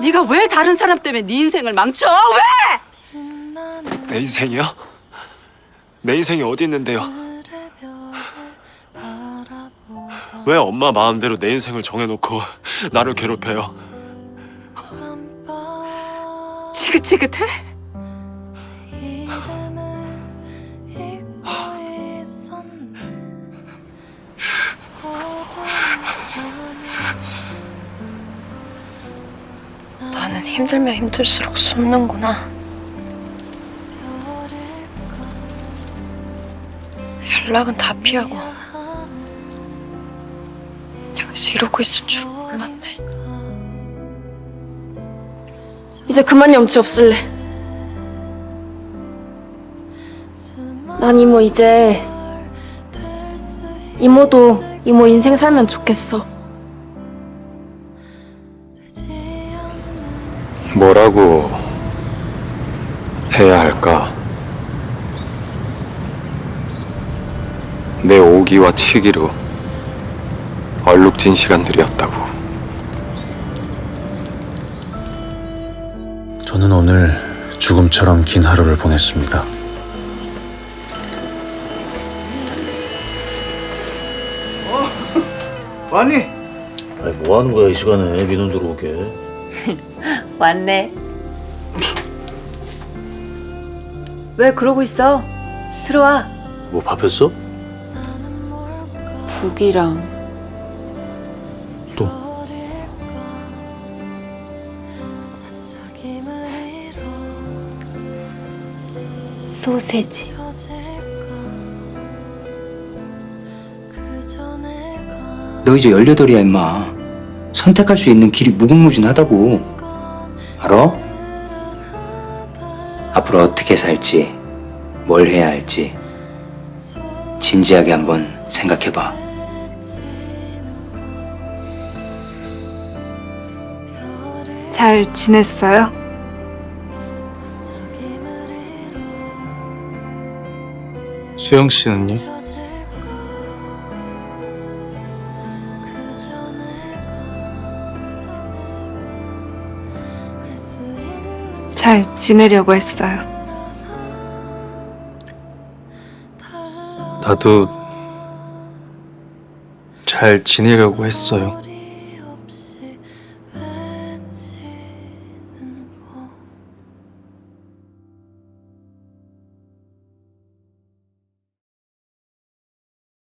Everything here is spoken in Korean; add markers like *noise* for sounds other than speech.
네가 왜 다른 사람 때문에 네 인생을 망쳐? 왜? 내 인생이요? 내 인생이 어디 있는데요? 왜 엄마 마음대로 내 인생을 정해놓고 나를 괴롭혀요? 지긋지긋해? 힘들면 힘들수록 숨는구나. 연락은 다 피하고 여기서 이러고 있을 줄 몰랐네. 이제 그만 염치 없을래. 난 이모 이제 이모도 이모 인생 살면 좋겠어. 뭐라고 해야 할까? 내 오기와 치기로 얼룩진 시간들이었다고. 저는 오늘 죽음처럼 긴 하루를 보냈습니다. *laughs* 왔니? 아니 뭐 하는 거야 이 시간에 민원 들어오게 *laughs* 왔네. 왜 그러고 있어? 들어와. 뭐 밥했어? 국이랑 또? 소세지. 너 이제 18이야 임마 선택할 수 있는 길이 무궁무진하다고 알아? 앞으로 어떻게 살지 뭘 해야 할지 진지하게 한번 생각해봐 잘 지냈어요? 수영 씨는요? 잘 지내려고 했어요. 나도 잘 지내려고 했어요.